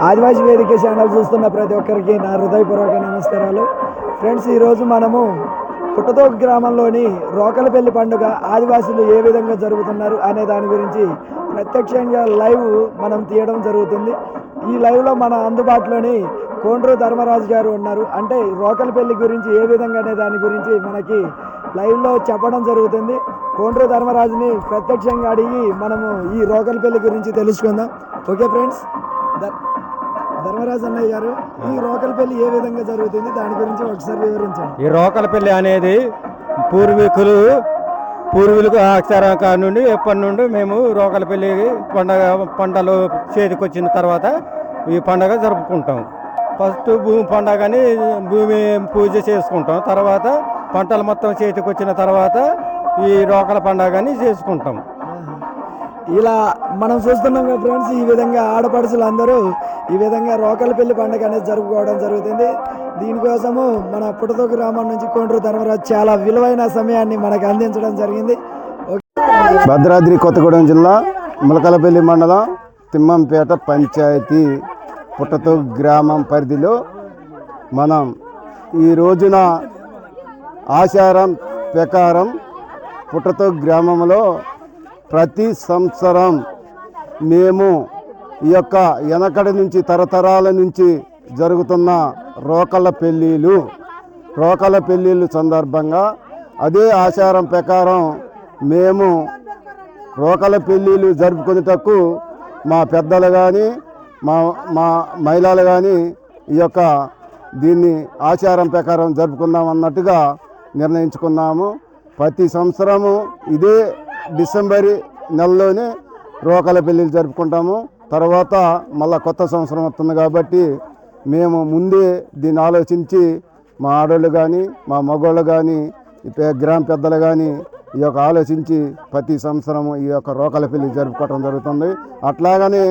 ఆదివాసీ వేదిక ఛానల్ చూస్తున్న ప్రతి ఒక్కరికి నా హృదయపూర్వక నమస్కారాలు. ఫ్రెండ్స్ ఈరోజు మనము పుట్టతోక గ్రామంలోని రోకలపల్లి పండుగ ఆదివాసులు ఏ విధంగా జరుగుతున్నారు అనే దాని గురించి ప్రత్యక్షంగా లైవ్ మనం తీయడం జరుగుతుంది. ఈ లైవ్లో మన అందుబాటులోని కోండ్రు ధర్మరాజు గారు ఉన్నారు. అంటే రోకలపల్లి గురించి ఏ విధంగా అనే దాని గురించి మనకి లైవ్లో చెప్పడం జరుగుతుంది. కోండ్రు ధర్మరాజుని ప్రత్యక్షంగా అడిగి మనము ఈ రోకలపల్లి గురించి తెలుసుకుందాం. Okay friends? ధర్- ధర్మరాజు అన్నయ్య గారు ఈ రోకలపల్లి ఏ విధంగా జరుగుతుంది? దాని గురించి ఒకసారి వివరించండి. ఈ రోకలపల్లి అనేది పూర్వీకులు పూర్వీకులకు అక్షరం కాడి నుండి ఎప్పటి నుండి మేము రోకలపల్లి పండగ పంటలు చేతికి వచ్చిన తర్వాత ఈ పండగ జరుపుకుంటాం. ఫస్ట్ భూమి పండగని భూమి పూజ చేసుకుంటాం. తర్వాత పంటలు మొత్తం చేతికి వచ్చిన తర్వాత ఈ రోకల పండగని చేసుకుంటాం. ఇలా మనం చూస్తున్నాం కదా ఫ్రెండ్స్ ఈ విధంగా ఆడపడుచులు అందరూ ఈ విధంగా రోకలపల్లి పండుగ అనేది జరుపుకోవడం జరుగుతుంది. దీనికోసము మన పుట్టతో గ్రామం నుంచి కొండ్రు ధర్మరాజు చాలా విలువైన సమయాన్ని మనకు అందించడం జరిగింది. భద్రాద్రి కొత్తగూడెం జిల్లా ములకలపల్లి మండలం తిమ్మంపేట పంచాయతీ పుట్టతో గ్రామం పరిధిలో మనం ఈ రోజున ఆచారం ప్రకారం పుట్టతో గ్రామంలో ప్రతి సంవత్సరం మేము ఈ యొక్క వెనకడి నుంచి తరతరాల నుంచి జరుగుతున్న రోకళ్ళ పెళ్ళిళ్ళు రోకళ్ళ పెళ్ళిళ్ళు సందర్భంగా అదే ఆచారం ప్రకారం మేము రోకల పెళ్ళిళ్ళు జరుపుకునేటకు మా పెద్దలు కానీ మా మా మహిళలు కానీ ఈ యొక్క దీన్ని ఆచారం ప్రకారం జరుపుకుందాం అన్నట్టుగా నిర్ణయించుకున్నాము. ప్రతి సంవత్సరము ఇదే డిసెంబర్ నెలలోనే రోకల పెళ్ళిళ్ళు జరుపుకుంటాము. తర్వాత మళ్ళా కొత్త సంవత్సరం వస్తుంది కాబట్టి మేము ముందే దీన్ని ఆలోచించి మా ఆడోళ్ళు కానీ మా మగోళ్ళు కానీ గ్రామ పెద్దలు కానీ ఈ యొక్క ఆలోచించి ప్రతి సంవత్సరం ఈ యొక్క రోకల పెళ్ళి జరుపుకోవటం జరుగుతుంది. అట్లాగనే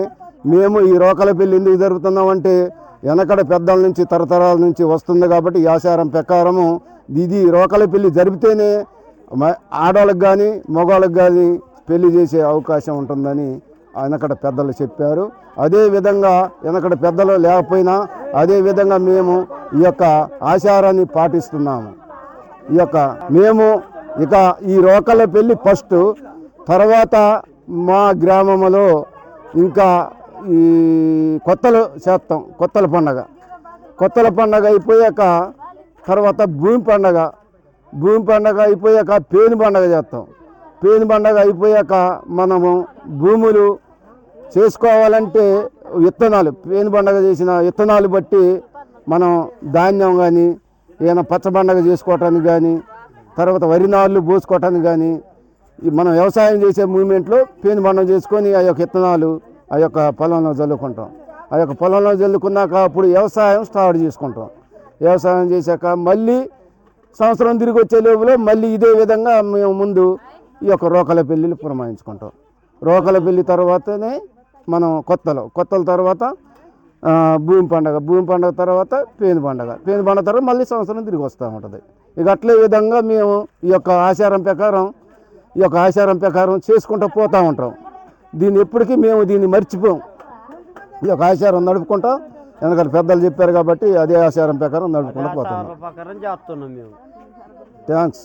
మేము ఈ రోకల పెళ్ళి ఎందుకు జరుపుతున్నామంటే వెనకడ పెద్దల నుంచి తరతరాల నుంచి వస్తుంది కాబట్టి ఆచారం ప్రకారము ఇది రోకల పెళ్ళి జరిపితేనే ఆడవాళ్ళకి కానీ మగవాళ్ళకి కానీ పెళ్ళి చేసే అవకాశం ఉంటుందని వెనకడ పెద్దలు చెప్పారు. అదే విధంగా వెనకడ పెద్దలు లేకపోయినా అదే విధంగా మేము ఈ యొక్క ఆచారాన్ని పాటిస్తున్నాము. ఈ యొక్క మేము ఇక ఈ రోకల పెళ్ళి ఫస్ట్ తర్వాత మా గ్రామంలో ఇంకా ఈ కొత్తలు చేస్తాం. కొత్తల పండగ. కొత్తల పండగ అయిపోయాక తర్వాత భూమి పండగ భూమి పండగ అయిపోయాక పేను పండగ చేస్తాం. పేను పండగ అయిపోయాక మనము భూములు చేసుకోవాలంటే విత్తనాలు పేను పండగ చేసిన విత్తనాలు బట్టి మనం ధాన్యం కానీ ఏదైనా పచ్చ పండగ చేసుకోవటానికి కానీ తర్వాత వరి నాళ్ళు పోసుకోవటానికి కానీ ఈ మనం వ్యవసాయం చేసే మూమెంట్లో పేను పండగ చేసుకొని ఆ యొక్క విత్తనాలు ఆ యొక్క పొలంలో చల్లుకుంటాం ఆ యొక్క పొలంలో చల్లుకున్నాక అప్పుడు వ్యవసాయం స్టార్ట్ చేసుకుంటాం. వ్యవసాయం చేశాక మళ్ళీ సంవత్సరం తిరిగి వచ్చే లోపల మళ్ళీ ఇదే విధంగా మేము ముందు ఈ యొక్క రోకల పెళ్ళిళ్ళు పురమాయించుకుంటాం. రోకల పెళ్ళి తర్వాతనే మనం కొత్తలు కొత్తల తర్వాత భూమి పండగ భూమి పండగ తర్వాత పేను పండగ. పేను పండగ తర్వాత మళ్ళీ సంవత్సరం తిరిగి వస్తూ ఉంటుంది. ఇక అట్లే విధంగా మేము ఈ యొక్క ఆచారం ప్రకారం ఈ యొక్క ఆచారం ప్రకారం చేసుకుంటూ పోతూ ఉంటాం. దీన్ని ఎప్పటికీ మేము దీన్ని మర్చిపోం. ఈ యొక్క ఆచారం నడుపుకుంటాం ఎందుకంటే పెద్దలు చెప్పారు కాబట్టి అదే ఆచారం ప్రకారం నడుపుకుంటూ పోతున్నాం. ప్రకారం చేస్తున్నాం మేము. థ్యాంక్స్